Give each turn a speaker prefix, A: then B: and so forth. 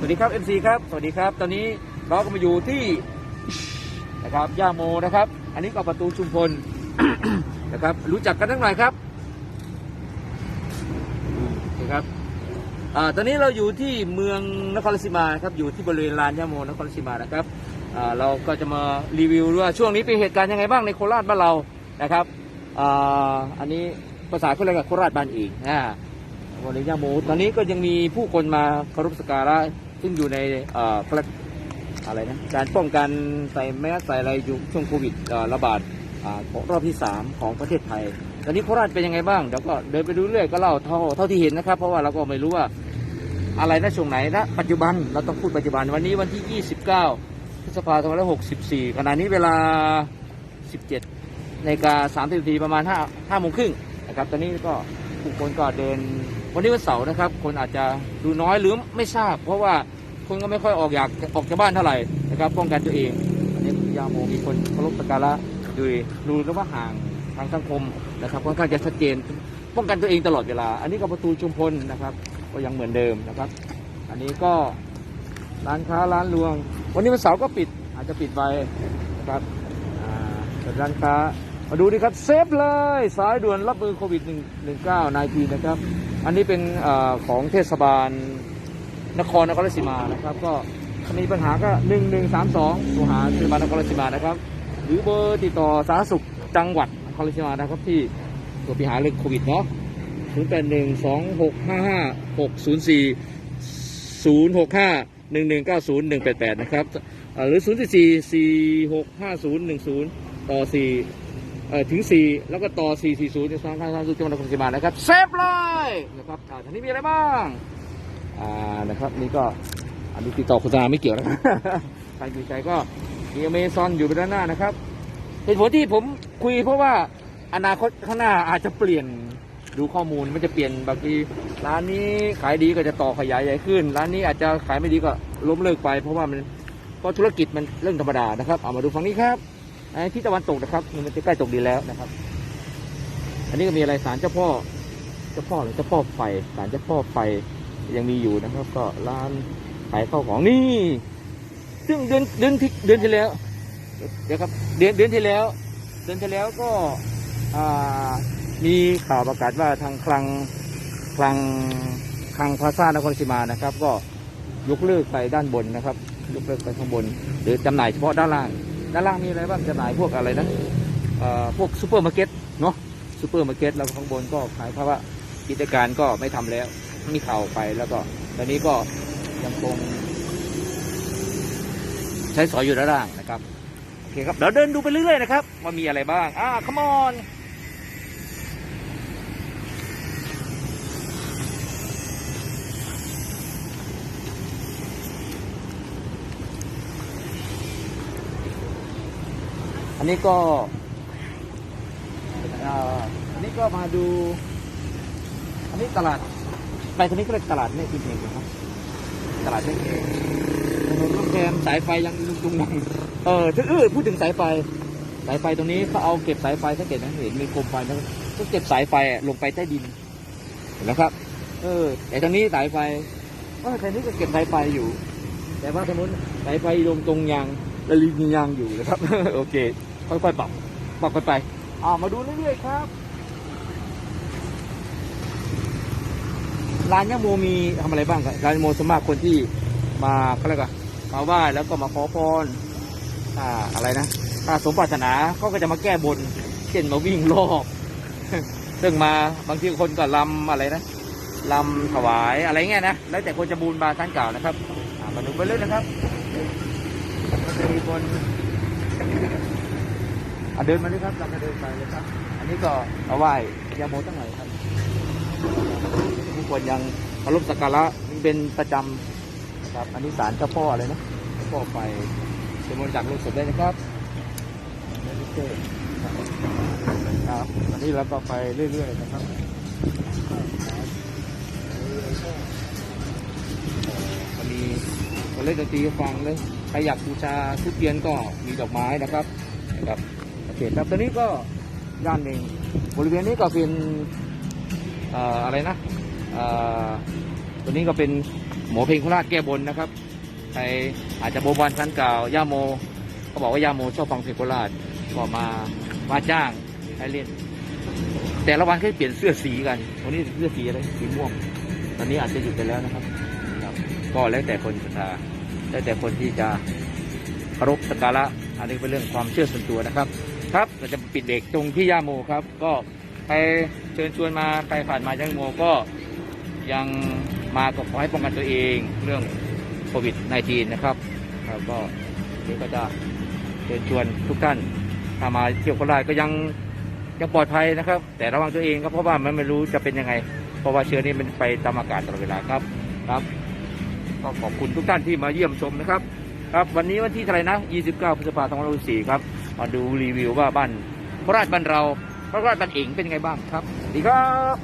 A: สวัสดีครับ MC ครับ สวัสดีครับ ตอนนี้เราก็มาอยู่ที่นะครับย่าโมนะครับ อันนี้ก็ประตูชุมพลนะครับ รู้จักกันทั้งหน่อยครับนะครับอ่าตอนนี้เราอยู่ที่เมืองนครราชสีมาครับ อยู่ที่บริเวณลานย่าโมนครราชสีมานะครับอ่าเราก็จะมารีวิวว่าช่วงนี้เป็นเหตุการณ์ยังไงบ้างในโคราชบ้านเรานะครับอ่าอันนี้ภาษาเขาเรียกว่าโคราชบ้านองอ่าวันนี้ย่าโมตอนนี้ก็ยังมีผู้คนมาเคารพสักการะ ซึ่งอยู่ในเอ่อพระอะไรนะการป้องกันใส่แมสใส่อะไรอยู่ช่วงโควิดระบาดของรอบที่ 3 ของประเทศไทย ตอนนี้โคราชเป็นยังไงบ้างเดี๋ยวก็เดินไปดูเรื่อยก็เล่าเท่าเท่าที่เห็นนะครับ เพราะว่าเราก็ไม่รู้ว่าอะไรนะช่วงไหนนะปัจจุบันเราต้องพูดปัจจุบันวันนี้วันที่ 29พฤษภาคม2564 ขณะนี้เวลา 17นาฬิกา30นาทีประมาณ5 5โมงครึ่งนะครับ ตอนนี้ก็ ผู้คนก็เดิน วันนี้วันเสาร์นะครับ คนอาจจะดูน้อยหรือไม่ทราบ เพราะว่าคนก็ไม่ค่อยออกอยากออกจากบ้านเท่าไหร่นะครับป้องกันตัวเองอันนี้ยาโมมีคนเคารพสักการะโดยรู้แล้วว่าห่างทางสังคมนะครับค่อนข้างจะชัดเจนป้องกันตัวเองตลอดเวลา อันนี้ก็ประตูชุมพลนะครับ ก็ยังเหมือนเดิมนะครับ อันนี้ก็ร้านค้าร้านรวง วันนี้วันเสาร์ก็ปิดอาจจะปิดไปนะครับร้านค้า มาดูดิครับเซฟเลยสายด่วนรับมือโควิด1 19นายทีนะครับ อันนี้เป็นอของเทศบาลนครนครราชสีมานะครับ ก็มีปัญหาก็หนึ่งหนึ่งสามสองโทรหาเทศบาลนครราชสีมานะครับ หรือเบอร์ติดต่อสาธารณสุขจังหวัดนครราชสีมานะครับที่ตัวปัญหาเรื่องโควิดเนาะศูนย์แปดหนึ่งสองหกห้าห้าหกศูนย์สี่ศูนย์หกห้าหนึ่งหนึ่งเก้าศูนย์หนึ่งแปดแปดนะครับหรือศูนย์สี่สี่หกห้าศูนย์หนึ่งศูนย์ต่อสี่ ถึง 4 แล้วก็ต่อ 4 4 0ในสองทางทางสุจังหวัดนครราชสีมานะครับเซฟเลยนะครับอ่าทีนี้มีอะไรบ้างอ่านะครับนี่ก็อันนี้ติดต่อโฆษณาไม่เกี่ยวนะครับใครสนใจก็มีอเมซอนอยู่ด้านหน้านะครับเหตุผลที่ผมคุยเพราะว่าอนาคตข้างหน้าอาจจะเปลี่ยนดูข้อมูลมันจะเปลี่ยนบางทีร้านนี้ขายดีก็จะต่อขยายใหญ่ขึ้น ร้านนี้อาจจะขายไม่ดีก็ล้มเลิกไป เพราะว่ามันเพราะธุรกิจมันเรื่องธรรมดานะครับ เอามาดูฝั่งนี้ครับ อันนี้ที่ตะวันตกนะครับ มันจะใกล้ตกดินแล้วนะครับ อันนี้ก็มีอะไรสารเจ้าพ่อ เจ้าพ่อหรือเจ้าพ่อไฟสารเจ้าพ่อไฟยังมีอยู่นะครับ ก็ร้านขายข้าวของนี่ ซึ่งเดือนเดือนที่เดือนที่แล้ว เดี๋ยวครับ เดือนเดือนที่แล้ว เดือนที่แล้วก็มีข่าวประกาศว่าทางคลังคลังคลังพาซ่านครศรีมานะครับ ก็ยกเลิกไปด้านบนนะครับ ยกเลิกไปข้างบน หรือจำหน่ายเฉพาะด้านล่าง ด้านล่างมีอะไรบ้างจำหน่ายพวกอะไรนะพวกซูเปอร์มาร์เก็ตเนาะซูเปอร์มาร์เก็ตแล้วข้างบนก็ขายเพราะว่ากิจการก็ไม่ทำแล้วมีข่าวไปแล้วก็ตอนนี้ก็ยังคงใช้สอยอยู่ด้านล่างนะครับโอเคครับเดี๋ยวเดินดูไปเรื่อยๆนะครับว่ามีอะไรบ้างอ่า come on อันนี้ก็อันนี้ก็มาดู อันนี้ตลาด ไปทางนี้ก็เรียกตลาดแม่กินเองนะครับ ตลาดแม่กินเองถนนลูกแรมสายไฟยังลุงตุงนังเออถ้าเออพูดถึงสายไฟ สายไฟตรงนี้เขาเอาเก็บสายไฟสังเกตนะเห็นมีโคมไฟนะก็เก็บสายไฟลงไปใต้ดินเห็นไหมครับ เออ แต่ทางนี้สายไฟว่าทางนี้ก็เก็บสายไฟอยู่ แต่ว่าทางนู้สายไฟลงตรงยางและลิงยางอยู่นะครับ โอเค ค่อยๆปรับปรับกันไปอ่ามาดูเรื่อยๆครับร้านย่าโมมีทำอะไรบ้างครับร้านย่าโมสมากคนที่มาเขาเรียกว่ามาไหว้แล้วก็มาขอพรอ่าอะไรนะถ้าสมปรารถนาเขาก็จะมาแก้บนเช่นมาวิ่งรอบซึ่งมาบางทีคนก็ลำอะไรนะลำถวายอะไรเงี้ยนะแล้วแต่คนจะบูนบาท่านเก่านะครับอ่ามาดูไปเลยนะครับก็จะมีคน เดินมาเลยครับ เราจะเดินไปเลยครับ อันนี้ก็มาไหว้ยาโมตั้งหน่อยครับผู้คนยังเคารพสักการะนี่เป็นประจำนะครับ อันนี้ศาลเจ้าพ่ออะไรนะเจ้าพ่อไฟเป็นมนจากลูกศพได้นะครับครับอันนี้เราก็ไปเรื่อยๆนะครับวันนี้คนเล่นดนตรีฟังเลย ใครอยากบูชาทุกเทียนก็มีดอกไม้นะครับนะครับ เคครับตอนนี้ก็ย่านหนึ่งบริเวณนี้ก็เป็นอะไรนะตัวนี้ก็เป็นหมอเพลงโคราชแก้บนนะครับใครอาจจะโบวันชั้นเก่าย่าโมเขาบอกว่าย่าโมชอบฟังเพลงโคราชก็มามาจ้างให้เล่น แต่ละวันเขาเปลี่ยนเสื้อสีกันวันนี้เสื้อสีอะไรสีม่วงตอนนี้อาจจะหยุดไปแล้วนะครับครับ ก็แล้วแต่คนศรัทธาแล้วแต่คนที่จะเคารพสักการะอันนี้เป็นเรื่องความเชื่อส่วนตัวนะครับ ครับเราจะปิดเบรกตรงที่ย่าโมครับ ก็ใครเชิญชวนมาใครผ่านมาย่าโมก็ยังมาก็ขอให้ป้องกันตัวเองเรื่องโควิด -19 นะครับครับก็นี่ก็จะเชิญชวนทุกท่านถ้ามาเที่ยวโคราชก็ยังยังปลอดภัยนะครับ แต่ระวังตัวเองครับเพราะว่ามันไม่รู้จะเป็นยังไง เพราะว่าเชื้อนี้มันไปตามอากาศตลอดเวลาครับครับก็ขอบคุณทุกท่านที่มาเยี่ยมชมนะครับ ครับวันนี้วันที่เท่าไหร่นะ 29 พฤษภาคม 2564 ครับ มาดูรีวิวว่าบ้านพระราชบ้านเราพระราชบ้านเองเป็นไงบ้างครับ ดีครับ